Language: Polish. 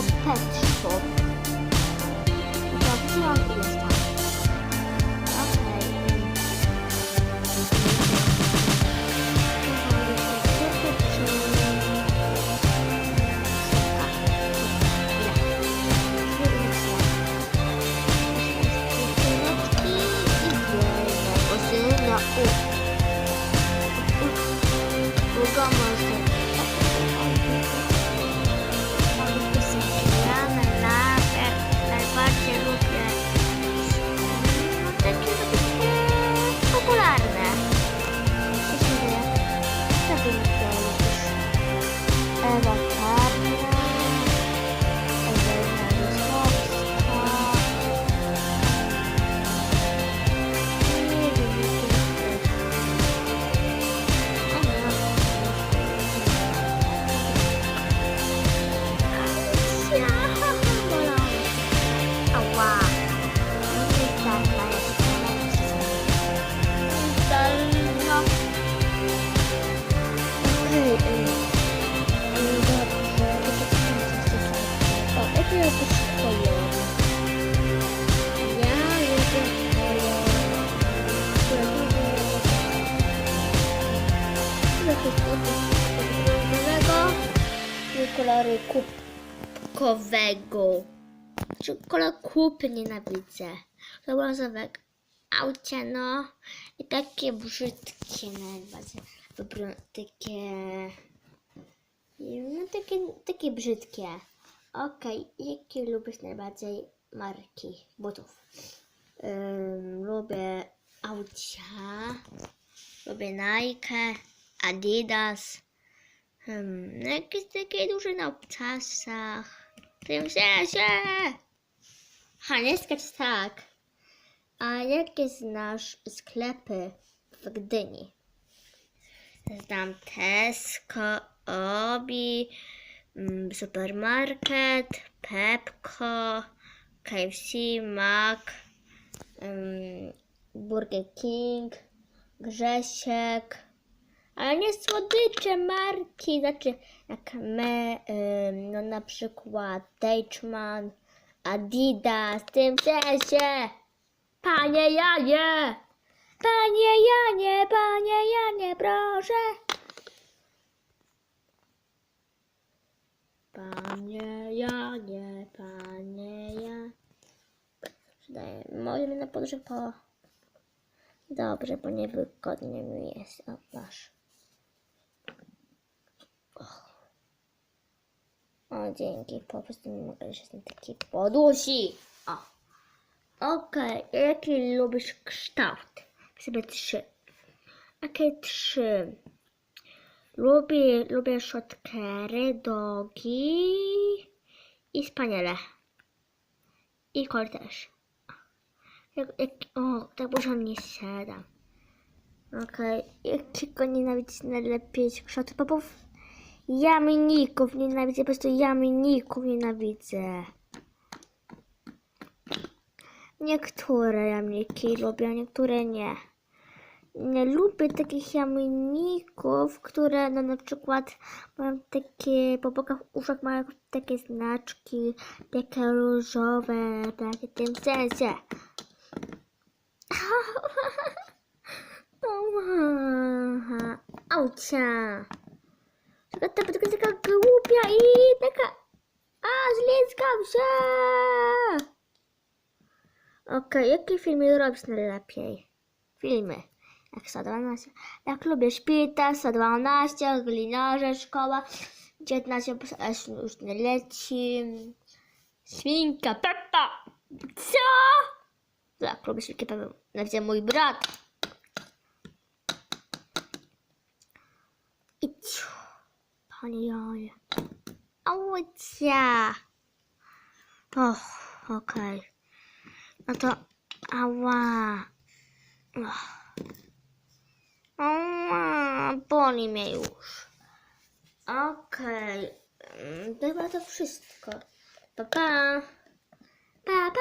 o pet shop. Zobaczyłam ile jest tam. Okej. Najbardziej Brązowego i koloru kubkowego. Czy kolor kup nienawidzę. To brązowego. Aucie, no. I takie brzydkie najbardziej. Wybra- takie... No takie, takie brzydkie. Okej, jakie lubisz najbardziej marki butów? Ym, lubię aucia. Lubię Nike, Adidas. Hmm, jakieś takie duże na obcasach. Tym sensie. Ha, nie skacz tak. A jakie znasz sklepy w Gdyni? Znam Tesco, Obi, mm, Supermarket, Pepco, KFC, Mac, mm, Burger King, Grzesiek, ale nie słodycze marki, znaczy jak ym, no na przykład Deichmann, Adidas, tym sensie. Panie Janie! Panie Janie, panie Janie, proszę! Panie Janie, panie Janie. Przydaje, możemy na podróż po... Dobrze, bo niewygodnie mi jest. O, masz. O, dzięki. Po prostu nie mogę, że jestem taki podusi. O. Okej, jaki lubisz kształt? Sobie trzy. Jakie trzy? Lubię, lubię shotkery, dogi i spaniele. I kol też. Jak, jak, o, tak porządnie siadam. Okej, jakiego nienawidzisz najlepiej kształtu popów? Jaminików nienawidzę, po prostu jaminików nienawidzę. Niektóre jamniki lubię, niektóre nie. Nie lubię takich jamników, które no na przykład mają takie, po bokach uszach mają takie znaczki, takie różowe, takie w tym sensie. Aucia. Taka ta taka, taka głupia i taka... A, zliskam się! Okej, jakie filmy robisz najlepiej? Filmy. Jak 112. Jak lubię szpital, 112, glinarze, szkoła, 19 aż już nie leci. Świnka Peppa. Co? Tak, lubię świnkę Peppa. Nawet mój brat. I ciu. Panie Joje. Aucia. Och, okej. No to ała. Ach. Ała, boli mnie już. Okej. Mm, Chyba to wszystko. Pa, pa. Pa, pa.